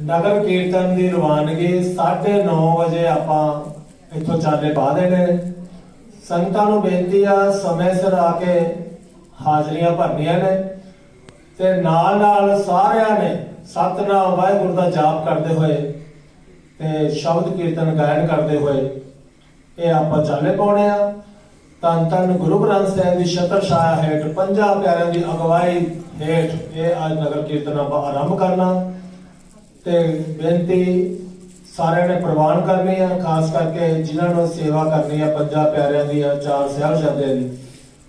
ਨਗਰ ਕੀਰਤਨ ਦੀ ਰਵਾਨਗੀ 9:30 ਵਜੇ ਆਪਾਂ ਇੱਥੋਂ ਚਾਲੇ ਪਾ ਦੇਣੇ। ਸੰਗਤਾਂ ਨੂੰ ਬੇਨਤੀ ਆ, ਸਮੇਂ ਸਿਰ ਆ ਕੇ ਹਾਜ਼ਰੀਆਂ ਭਰਨੀਆਂ ਨੇ ਤੇ ਨਾਲ ਨਾਲ ਸਾਰਿਆਂ ਨੇ ਸਤਨਾਮ ਵਾਹਿਗੁਰੂ ਦਾ ਜਾਪ ਕਰਦੇ ਹੋਏ ਤੇ ਸ਼ਬਦ ਕੀਰਤਨ ਗਾਇਨ ਕਰਦੇ ਹੋਏ ਇਹ ਆਪਾਂ ਚਾਲੇ ਪਾਉਣੇ ਆ। ਧੰਨ ਧੰਨ ਗੁਰੂ ਗ੍ਰੰਥ ਸਾਹਿਬ ਦੀ ਛਤਰ ਛਾਇਆ ਹੇਠ ਪੰਜਾਂ ਪਿਆਰਿਆਂ ਦੀ ਅਗਵਾਈ ਹੇਠ ਇਹ ਅੱਜ ਨਗਰ ਕੀਰਤਨ ਆਪਾਂ ਆਰੰਭ ਕਰਨਾ। ਤੇ ਬੇਨਤੀ ਸਾਰਿਆਂ ਨੇ ਪ੍ਰਵਾਨ ਕਰਨੀ ਆ, ਖਾਸ ਕਰਕੇ ਜਿਨ੍ਹਾਂ ਨੂੰ ਸੇਵਾ ਕਰਨੀ ਆ ਪੰਜਾਂ ਪਿਆਰਿਆਂ ਦੀ ਆ, ਚਾਰ ਸਾਹਿਬਜ਼ਾਦਿਆਂ ਦੀ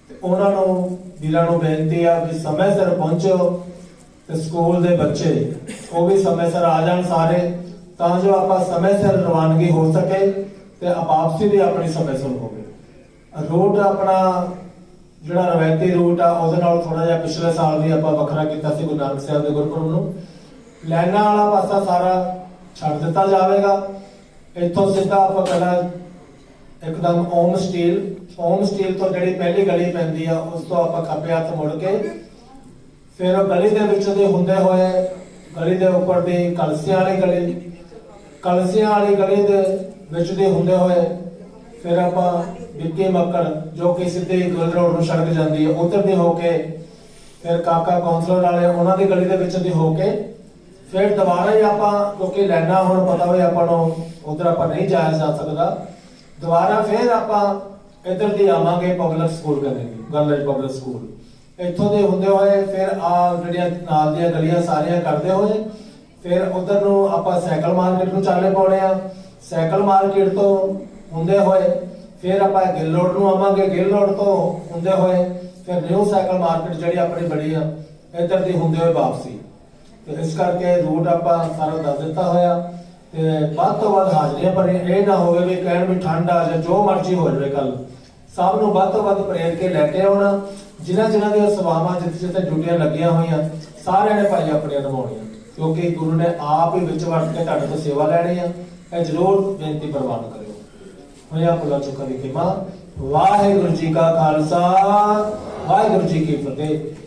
ਤੇ ਉਹਨਾਂ ਨੂੰ, ਵੀਰਾਂ ਨੂੰ ਬੇਨਤੀ ਆ ਵੀ ਸਮੇਂ ਸਿਰ ਪਹੁੰਚੋ ਤੇ ਸਕੂਲ ਦੇ ਬੱਚੇ, ਉਹ ਵੀ ਸਮੇਂ ਸਿਰ ਆ ਜਾਣ ਸਾਰੇ, ਤਾਂ ਜੋ ਆਪਾਂ ਸਮੇਂ ਸਿਰ ਰਵਾਨਗੀ ਹੋ ਸਕੇ ਤੇ ਵਾਪਸੀ ਵੀ ਆਪਣੀ ਸਮੇਂ ਸਿਰ ਹੋਵੇ। ਰੂਟ ਆਪਣਾ, ਜਿਹੜਾ ਰਵਾਇਤੀ ਰੂਟ ਆ, ਉਹਦੇ ਨਾਲ ਥੋੜਾ ਜਿਹਾ ਪਿਛਲੇ ਸਾਲ ਵੀ ਆਪਾਂ ਵੱਖਰਾ ਕੀਤਾ ਸੀ ਗੁਰੂ ਨਾਨਕ ਸਾਹਿਬ ਦੇ ਗੁਰਪੁਰਬ ਨੂੰ। ਲੈਣਾ ਵਾਲਾ ਪਾਸਾ ਸਾਰਾ ਛੱਡ ਦਿੱਤਾ ਜਾਵੇਗਾ। ਇੱਥੋਂ ਸਿੱਧਾ ਆਪਾਂ ਪਹਿਲਾਂ ਇੱਕਦਮ ਓਮ ਸਟੀਲ। ਓਮ ਸਟੀਲ ਤੋਂ ਜਿਹੜੀ ਪਹਿਲੀ ਗਲੀ ਪੈਂਦੀ ਆ, ਉਸ ਤੋਂ ਆਪਾਂ ਖੱਬੇ ਹੱਥ ਮੁੜ ਕੇ ਫਿਰ ਉਹ ਗਲੀ ਦੇ ਵਿੱਚ ਦੇ ਹੁੰਦੇ ਹੋਏ ਗਲੀ ਦੇ ਉੱਪਰ ਦੀ ਕਲਸੀਆਂ ਵਾਲੀ ਗਲੀ, ਕਲਸੀਆਂ ਵਾਲੀ ਗਲੀ ਦੇ ਵਿੱਚ ਦੇ ਹੁੰਦੇ ਹੋਏ ਫਿਰ ਆਪਾਂ ਵਿੱਕੇ ਮੱਕੜ ਜੋ ਕਿ ਸਿੱਧੇ ਗੁਲ ਰੋਡ ਨੂੰ ਸੜਕ ਜਾਂਦੀ ਹੈ ਉਧਰ ਦੀ ਹੋ ਕੇ ਫਿਰ ਕਾਕਾ ਕਾਉਂਸਲਰ ਵਾਲੇ ਉਹਨਾਂ ਦੀ ਗਲੀ ਦੇ ਵਿੱਚ ਦੀ ਹੋ ਕੇ ਫਿਰ ਦੁਬਾਰਾ ਹੀ ਆਪਾਂ, ਕਿਉਂਕਿ ਲੈਣਾ ਹੁਣ ਪਤਾ ਹੋਏ ਆਪਾਂ ਨੂੰ ਉਧਰ ਆਪਾਂ ਨਹੀਂ ਜਾਇਆ ਜਾ ਸਕਦਾ। ਦੁਬਾਰਾ ਫਿਰ ਆਪਾਂ ਇੱਧਰ ਦੀ ਆਵਾਂਗੇ ਪਬਲਿਕ ਸਕੂਲ ਕਰਨਗੇ ਗਰਲਜ ਪਬਲਿਕ ਸਕੂਲ ਇੱਥੋਂ ਦੇ ਹੁੰਦੇ ਹੋਏ ਫਿਰ ਆ ਜਿਹੜੀਆਂ ਨਾਲ ਦੀਆਂ ਗਲੀਆਂ ਸਾਰੀਆਂ ਕਰਦੇ ਹੋਏ, ਫਿਰ ਉਧਰ ਨੂੰ ਆਪਾਂ ਸਾਈਕਲ ਮਾਰਕੀਟ ਨੂੰ ਚਾਲੇ ਪਾਉਣੇ ਆ। ਸਾਈਕਲ ਮਾਰਕੀਟ ਤੋਂ ਹੁੰਦੇ ਹੋਏ ਫਿਰ ਆਪਾਂ ਗਿੱਲ ਰੋਡ ਨੂੰ ਆਵਾਂਗੇ। ਗਿੱਲ ਰੋਡ ਤੋਂ ਹੁੰਦੇ ਹੋਏ ਫਿਰ ਨਿਊ ਸਾਈਕਲ ਮਾਰਕੀਟ ਜਿਹੜੀ ਆਪਣੀ ਬੜੀ ਆ, ਇੱਧਰ ਦੀ ਹੁੰਦੇ ਹੋਏ ਵਾਪਸੀ। ਤੇ ਇਸ ਕਰਕੇ ਰੂਟ ਆਪਾਂ ਸਾਰਾ ਦੱਸ ਦਿੱਤਾ ਹੋਇਆ। ਤੇ ਵੱਧ ਤੋਂ ਵੱਧ ਹਾਜ਼ਰੀਆਂ ਪਰ ਇਹ ਨਾ ਹੋਵੇ ਵੀ ਕਹਿਣ ਵੀ ਠੰਡ ਆ ਜਾਂ ਜੋ ਮਰਜ਼ੀ ਹੋ ਜਾਵੇ ਕੱਲ ਸਭ ਨੂੰ ਵੱਧ ਤੋਂ ਵੱਧ ਪ੍ਰੇਰ ਕੇ ਲੈ ਕੇ ਆਉਣਾ। ਜਿਨ੍ਹਾਂ ਜਿਨ੍ਹਾਂ ਦੀਆਂ ਸੇਵਾਵਾਂ ਜਿੱਥੇ ਜਿੱਥੇ ਡਿਊਟੀਆਂ ਲੱਗੀਆਂ ਹੋਈਆਂ, ਸਾਰਿਆਂ ਨੇ ਭਾਈ ਆਪਣੀਆਂ ਨਿਭਾਉਣੀਆਂ। ਕਿਉਂਕਿ ਗੁਰੂ ਨੇ ਆਪ ਹੀ ਵਿੱਚ ਵੜ ਕੇ ਤੁਹਾਡੇ ਤੋਂ ਸੇਵਾ ਲੈਣੀ ਆ। ਇਹ ਜ਼ਰੂਰ ਬੇਨਤੀ ਪ੍ਰਵਾਨ ਕਰਿਓ। ਹੋਇਆ ਭੁਲਾ ਚੁੱਕਾ ਦੀ ਖਿਮਾ। ਵਾਹਿਗੁਰੂ ਜੀ ਕਾ ਖਾਲਸਾ। ਵਾਹਿਗੁਰੂ ਜੀ ਕੀ ਫਤਿਹ।